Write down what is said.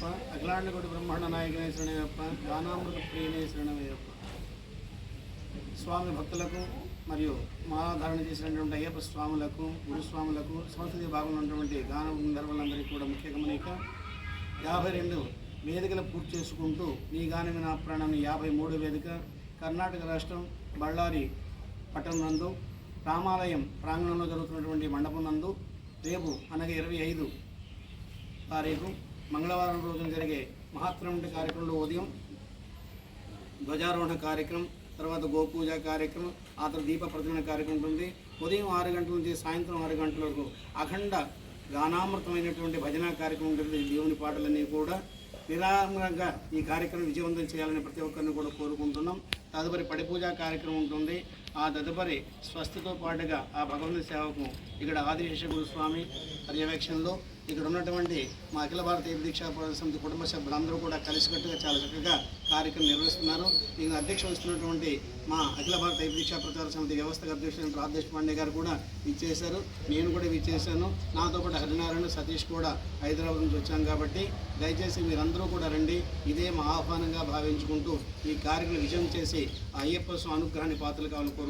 శరణమయ్యప్ప అఖిలాండకోటి బ్రహ్మాండ నాయకనే శరణమయ్యప్ప గానామృత ప్రియనే శరణమయ్యప్ప స్వామి భక్తులకు మరియు మాలాధారణ చేసినటువంటి అయ్యప్ప స్వాములకు గురుస్వాములకు సంస్కృతి భాగంలో ఉన్నటువంటి గాన గంధర్వులందరికీ కూడా ముఖ్య గమనిక యాభై రెండు వేదికలు పూర్తి చేసుకుంటూ నీ గానమే నా ప్రాణం యాభై మూడు వేదిక కర్ణాటక రాష్ట్రం బళ్ళారి పట్టణం నందు రామాలయం ప్రాంగణంలో జరుగుతున్నటువంటి మండపం నందు రేపు అనగా ఇరవై ఐదు తారీఖు మంగళవారం రోజున జరిగే మహాత్రమంటి కార్యక్రమంలో ఉదయం ధ్వజారోహణ కార్యక్రమం తర్వాత గోపూజ కార్యక్రమం ఆ తర్వాత దీప ప్రతిమ కార్యక్రమం ఉంటుంది. ఉదయం ఆరు గంటల నుంచి సాయంత్రం ఆరు గంటల వరకు అఖండ గానామృతమైనటువంటి భజన కార్యక్రమం ఉంటుంది. దేవుని పాటలన్నీ కూడా నిరామంగా ఈ కార్యక్రమం విజయవంతం చేయాలని ప్రతి ఒక్కరిని కూడా కోరుకుంటున్నాం. తదుపరి పడిపూజా కార్యక్రమం ఉంటుంది. ఆ తదుపరి స్వస్థతో పాటుగా ఆ భగవంతుని సేవకు ఇక్కడ ఆదిశేష గురుస్వామి పర్యవేక్షణలో ఇక్కడ ఉన్నటువంటి మా అఖిల భారత దీక్షా సమితి కుటుంబ సభ్యులందరూ కూడా కలిసికట్టుగా చాలా చక్కగా కార్యక్రమం నిర్వహిస్తున్నారు. దీనికి అధ్యక్ష వస్తున్నటువంటి మా అఖిల భారత దీక్షా ప్రచార సమితి వ్యవస్థ అధ్యక్షుడు రాజేష్ పాండే గారు కూడా ఇచ్చేశారు నేను కూడా ఇచ్చేసాను నాతో పాటు హరినారాయణ సతీష్ కూడా హైదరాబాద్ నుంచి వచ్చాం కాబట్టి దయచేసి మీరందరూ కూడా రండి. ఇదే మా ఆహ్వానంగా భావించుకుంటూ ఈ కార్యక్రమం విజయం చేసి అయ్యప్ప స్వామి అనుగ్రహాన్ని పాత్రలు కావాలని కోరు